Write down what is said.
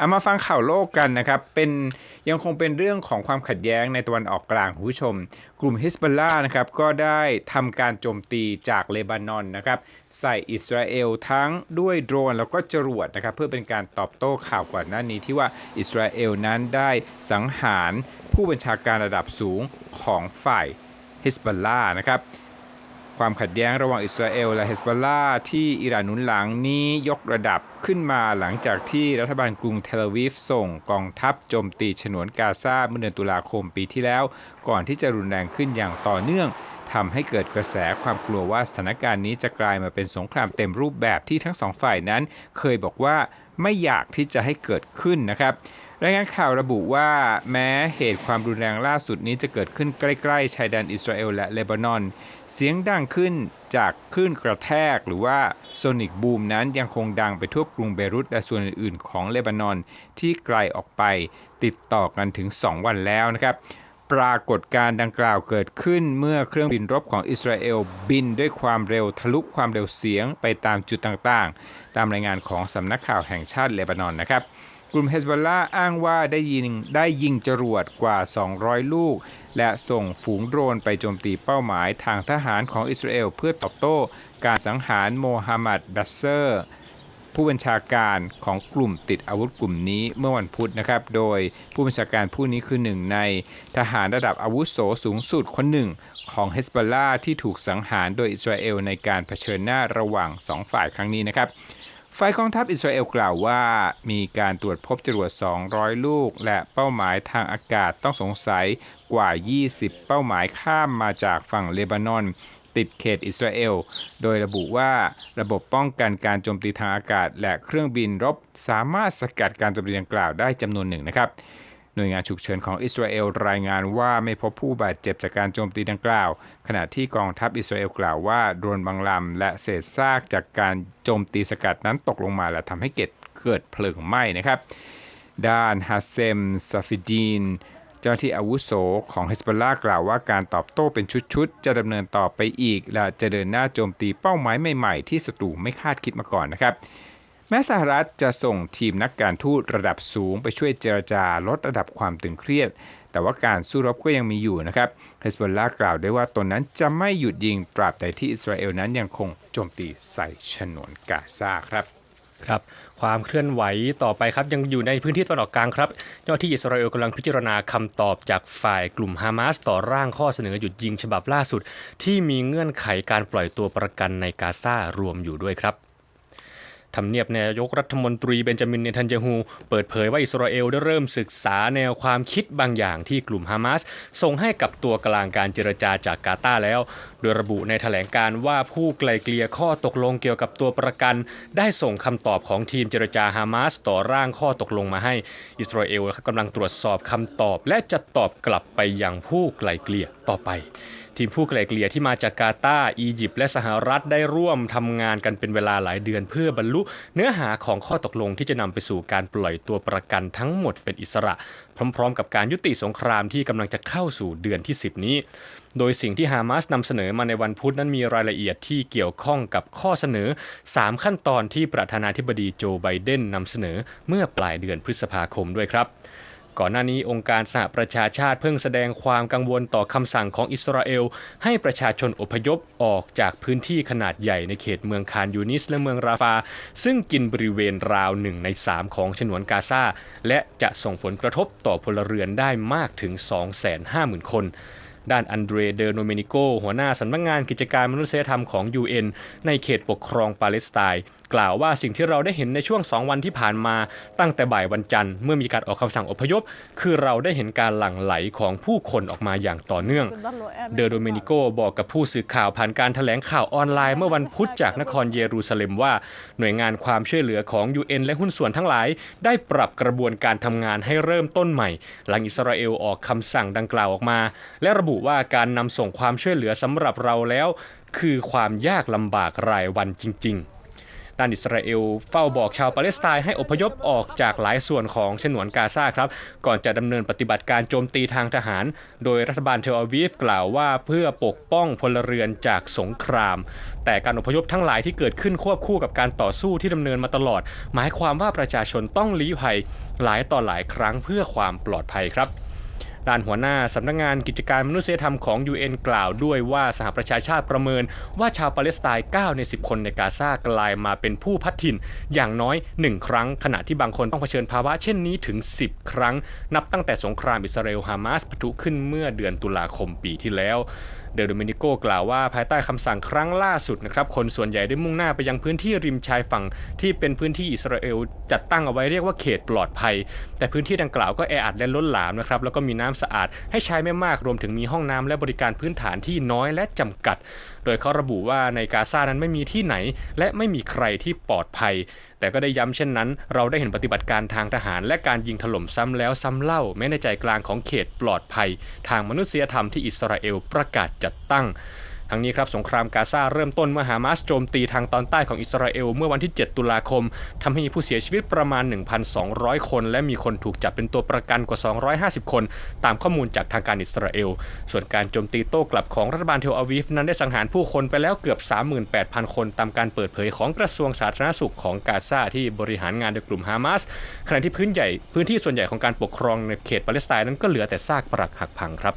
เอามาฟังข่าวโลกกันนะครับเป็นยังคงเป็นเรื่องของความขัดแย้งในตะวันออกกลางคุณผู้ชม กลุ่มฮิสบอลลานะครับก็ได้ทำการโจมตีจากเลบานอนนะครับใส่อิสราเอลทั้งด้วยโดรนแล้วก็จรวดนะครับเพื่อเป็นการตอบโต้ข่าวก่อนหน้านี้ที่ว่าอิสราเอลนั้นได้สังหารผู้บัญชาการระดับสูงของฝ่ายฮิสบอลลานะครับ ความขัดแย้งระหว่างอิสราเอลและเฮสบอลลาที่อิหร่านหนุนหลังนี้ยกระดับขึ้นมาหลังจากที่รัฐบาลกรุงเทลอาวีฟส่งกองทัพโจมตีฉนวนกาซาเมื่อเดือนตุลาคมปีที่แล้ว ก่อนที่จะรุนแรงขึ้นอย่างต่อเนื่องทำให้เกิดกระแสความกลัวว่าสถานการณ์นี้จะกลายมาเป็นสงครามเต็มรูปแบบที่ทั้งสองฝ่ายนั้น เคยบอกว่าไม่อยากที่จะให้เกิดขึ้นนะครับ รายงานข่าวระบุว่าแม้เหตุความรุนแรงล่าสุดนี้จะเกิดขึ้นใกล้ ๆ ชายแดนอิสราเอลและเลบานอน เสียงดังขึ้นจากคลื่นกระแทกหรือว่าโซนิกบูมนั้นยังคงดังไปทั่วกรุงเบรุตและส่วนอื่น ๆ ของเลบานอนที่ไกลออกไปติดต่อกันถึง 2 วันแล้วนะครับปรากฏการณ์ดังกล่าวเกิดขึ้นเมื่อเครื่องบินรบของอิสราเอลบินด้วยความเร็วทะลุความเร็วเสียงไปตามจุดต่างๆ ตามรายงานของสำนักข่าวแห่งชาติเลบานอนนะครับ กลุ่มเฮสบอลลาอ้างว่าได้ยิงได้ยิงจรวดกว่า 200 ลูก และส่งฝูงโดรนไปโจมตีเป้าหมายทางทหารของอิสราเอลเพื่อตอบโต้การสังหารโมฮัมหมัดบัสเซอร์ ผู้บัญชาการของกลุ่มติดอาวุธกลุ่มนี้เมื่อวันพุธนะครับ โดยผู้บัญชาการผู้นี้คือหนึ่งในทหารระดับอาวุโสสูงสุดคนหนึ่งของเฮสบอลลาที่ถูกสังหารโดยอิสราเอลในการเผชิญหน้าระหว่างสองฝ่ายครั้งนี้นะครับ ฝ่ายกองทัพอิสราเอลกล่าวว่า มีการตรวจพบจรวด 200 ลูก และเป้าหมายทางอากาศต้องสงสัยกว่า 20 เป้าหมายข้ามมาจากฝั่งเลบานอน ติดเขตอิสราเอล โดยระบุว่าระบบป้องกันการโจมตีทางอากาศ และเครื่องบินรบสามารถสกัดการโจมตีดังกล่าวได้จำนวนหนึ่งนะครับ หน่วยงานฉุกเฉินของอิสราเอลรายงานว่าไม่พบผู้บาดเจ็บจากการโจมตีดังกล่าว ขณะที่กองทัพอิสราเอลกล่าวว่าโดรนบางลำและเศษซากจากการโจมตีสกัดนั้นตกลงมาและทำให้เกิดเกิดเพลิงไหม้นะครับ ด้านฮัสเซมซาฟิดีนเจ้าหน้าที่อาวุโสของเฮสบอลลากล่าวว่าการตอบโต้เป็นชุดๆ จะดำเนินต่อไปอีก และจะเดินหน้าโจมตีเป้าหมายใหม่ๆ ที่ศัตรูไม่คาดคิดมาก่อนนะครับ แม้สหรัฐจะส่งทีมนักการทูตระดับสูงไปช่วยเจรจาลดระดับความตึงเครียด แต่ว่าการสู้รบก็ยังมีอยู่นะครับเฮสบอลลากล่าวได้ว่าตนนั้นจะไม่หยุดยิงตราบใดที่อิสราเอลนั้นยังคงโจมตีใส่ฉนวนกาซาครับครับความเคลื่อนไหวต่อไปครับยังอยู่ในพื้นที่ตะวันออกกลางครับเจ้าที่อิสราเอลกำลังพิจารณาคำตอบจากฝ่ายกลุ่มฮามาสต่อร่างข้อเสนอหยุดยิงฉบับล่าสุด ที่มีเงื่อนไขการปล่อยตัวประกันในกาซารวมอยู่ด้วยครับ ทำเนียบนายกรัฐมนตรีเบนจามินเนทันยฮูเปิดเผยว่าอิสราเอลได้เริ่มศึกษาแนวความคิดบางอย่างที่กลุ่มฮามาสส่งให้กับตัวกลางการเจรจาจากกาตาแล้ว โดยระบุในแถลงการว่าผู้ไกลเกลี่ยข้อตกลงเกี่ยวกับตัวประกัน ได้ส่งคำตอบของทีมเจรจาฮามาสต่อร่างข้อตกลงมาให้ อิสราเอลกำลังตรวจสอบคำตอบ และจะตอบกลับไปยังผู้ไกลเกลี่ยต่อไป ทีมผู้ไกล่เกลี่ยที่มาจากกาตาร์อียิปต์และสหรัฐได้ร่วมทำงานกันเป็นเวลาหลายเดือน เพื่อบรรลุเนื้อหาของข้อตกลงที่จะนำไปสู่การปล่อยตัวประกันทั้งหมดเป็นอิสระ พร้อม ๆ กับการยุติสงครามที่กำลังจะเข้าสู่เดือนที่ 10 นี้ โดยสิ่งที่ฮามาสนำเสนอมาในวันพุธนั้นมีรายละเอียดที่เกี่ยวข้องกับข้อเสนอ 3 ขั้นตอนที่ประธานาธิบดีโจไบเดนนำเสนอเมื่อปลายเดือนพฤษภาคมด้วยครับ ก่อนหน้านี้องค์การสหประชาชาติเพิ่งแสดงความกังวลต่อคำสั่งของอิสราเอล ให้ประชาชนอพยพออกจากพื้นที่ขนาดใหญ่ในเขตเมืองคานยูนิสและเมืองราฟา ซึ่งกินบริเวณราวหนึ่งใน 3 ของฉนวนกาซาและจะส่งผลกระทบต่อพลเรือนได้มากถึง 250,000 คน ด้านอันเดรเดโนเมนิโกหัวหน้าสำนักงงานกิจการมนุษยธรรมของ UN ในเขตปกครองปาเลสไตน์กล่าวว่าสิ่งที่เราได้เห็นในช่วง 2 วันที่ผ่านมาตั้งแต่บ่ายวันจันทร์เมื่อมีการออกคำสั่งอพยพ คือเราได้เห็นการหลั่งไหลของผู้คนออกมาอย่างต่อเนื่อง เดอโดเมนิโกบอกกับผู้สื่อข่าวผ่านการถแถลงข่าวออนไลน์เมื่อวันพุธจากนครเยรูซาเล็มว่า หน่วยงานความช่วยเหลือของ UN และหุ้นส่วนทั้งหลาย ได้ปรับกระบวนการทำงานให้เริ่มต้นใหม่ หลังอิสราเอลออกคำสั่งดังกล่าวออกมา และระบุว่าการนำส่งความช่วยเหลือสำหรับเราแล้ว คือความยากลำบากรายวันจริง ๆด้านอิสราเอลเฝ้าบอกชาวปาเลสไตน์ให้อพยพออกจากหลายส่วนของฉนวนกาซาครับ ก่อนจะดำเนินปฏิบัติการโจมตีทางทหาร โดยรัฐบาลเทลอาวีฟกล่าวว่าเพื่อปกป้องพลเรือนจากสงคราม แต่การอพยพทั้งหลายที่เกิดขึ้นควบคู่กับการต่อสู้ที่ดำเนินมาตลอด หมายความว่าประชาชนต้องลี้ภัยหลายต่อหลายครั้งเพื่อความปลอดภัยครับ ด้านหัวหน้าสำนักงงานกิจการมนุษยธรรมของ UN กล่าวด้วยว่าสหประชาชาติประเมินว่าชาวปาเลสไตน์ 9 ใน 10 คนในกาซากลายมาเป็นผู้พัดถิ่นอย่างน้อย 1 ครั้ง ขณะที่บางคนต้องเผชิญภาวะเช่นนี้ถึง 10 ครั้ง นับตั้งแต่สงครามอิสราเอลฮามาสปะทุขึ้นเมื่อเดือนตุลาคมปีที่แล้ว เดอโดมินิโกกล่าวว่าภายใต้คำสั่งครั้งล่าสุดนะครับคนส่วนใหญ่ได้มุ่งหน้าไปยังพื้นที่ริมชายฝั่งที่เป็นพื้นที่อิสราเอลจัดตั้งเอาไว้เรียกว่าเขตปลอดภัย แต่พื้นที่ดังกล่าวก็แออัดและล้นหลามนะครับแล้วก็มีน้ำสะอาดให้ใช้ไม่มากรวมถึงมีห้องน้ำและบริการพื้นฐานที่น้อยและจำกัด โดยเขาระบุว่าในกาซานั้นไม่มีที่ไหน และไม่มีใครที่ปลอดภัย แต่ก็ได้ย้ำเช่นนั้น เราได้เห็นปฏิบัติการทางทหาร และการยิงถล่มซ้ำแล้วซ้ำเล่า แม้ในใจกลางของเขตปลอดภัย ทางมนุษยธรรมที่อิสราเอลประกาศจัดตั้ง ทั้งนี้ครับสงครามกาซาเริ่มต้นเมื่อฮามาสโจมตีทางตอนใต้ของอิสราเอลเมื่อวันที่ 7 ตุลาคมทำให้มีผู้เสียชีวิตประมาณ 1,200 คน และมีคนถูกจับเป็นตัวประกันกว่า 250 คน ตามข้อมูลจากทางการอิสราเอล ส่วนการโจมตีโต้กลับของรัฐบาลเทลอาวีฟนั้นได้สังหารผู้คนไปแล้วเกือบ 38,000 คนตามการเปิดเผยของกระทรวงสาธารณสุขของกาซาที่บริหารงานโดยกลุ่มฮามาสขณะที่พื้นใหญ่พื้นที่ส่วนใหญ่ของการปกครองในเขตปาเลสไตน์นั้นก็เหลือแต่ซากปรักหักพังครับ